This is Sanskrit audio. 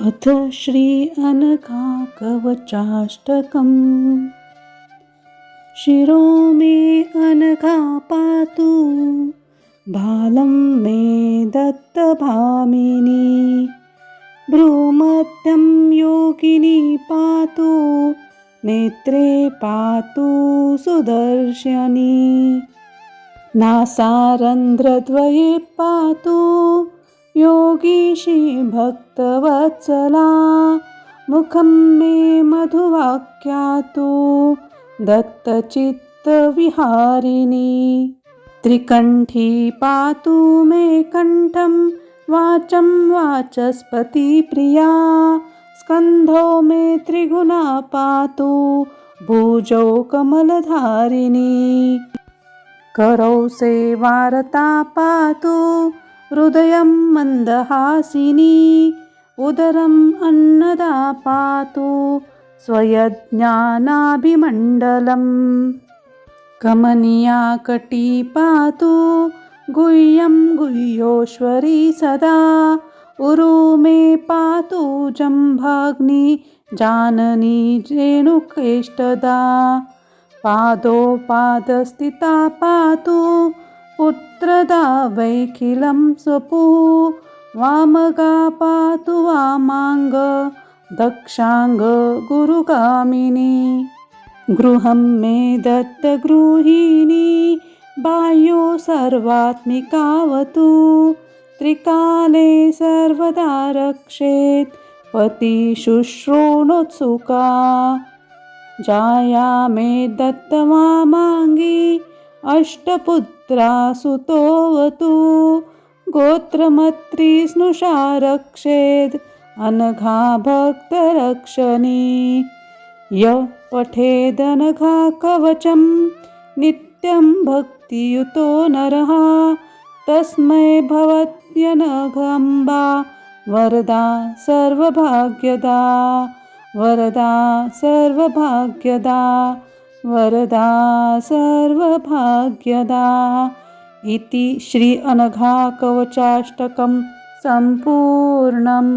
अथ श्री अनघाकवचाष्टकम्। शिरो मे अनघा पातु बालं मे दत्तभामिनी भ्रूमध्यं योगिनी पातु नेत्रे पातु सुदर्शनी नासारन्ध्रद्वये पातु योगीशी भक्तवत्सला मुखं मे मधुवाक्यातो दत्तचित्तविहारिणी। त्रिकण्ठी पातु मे कण्ठं वाचं वाचस्पतिप्रिया स्कन्धो मे त्रिगुणा पातु भुजौ कमलधारिणी। करौ सेवारता पातु हृदयं मन्दहासिनी उदरम् अन्नदा पातु स्वयज्ञानाभिमण्डलम्। कमनीया कटी पातु गुह्यं गुह्योश्वरी सदा उरु मे पातु जम्भाग्नि जाननी जेणुकेष्टदा पादो पादस्थिता पातु पुत्रदा वैखिलं स्वपु। वामगा पातु वामाङ्ग दक्षाङ्ग गुरुगामिनी। गृहं मे दत्तगृहिणी बाह्यो सर्वात्मिकावतु। त्रिकाले सर्वदा रक्षेत् पतिशुश्रूणोत्सुका जाया मे दत्तमामाङ्गी अष्टपुत्रा सुतोवतु गोत्रमत्री स्नुषा रक्षेद् अनघा भक्तरक्षणी य पठेदनघा कवचं नित्यं भक्तियुतो नरः। तस्मै भवत्यनघम्बा वरदा सर्वभाग्यदा। वरदा सर्वभाग्यदा। वरदा सर्वभाग्यदा इति श्री अनघाकवचाष्टकं सम्पूर्णम्।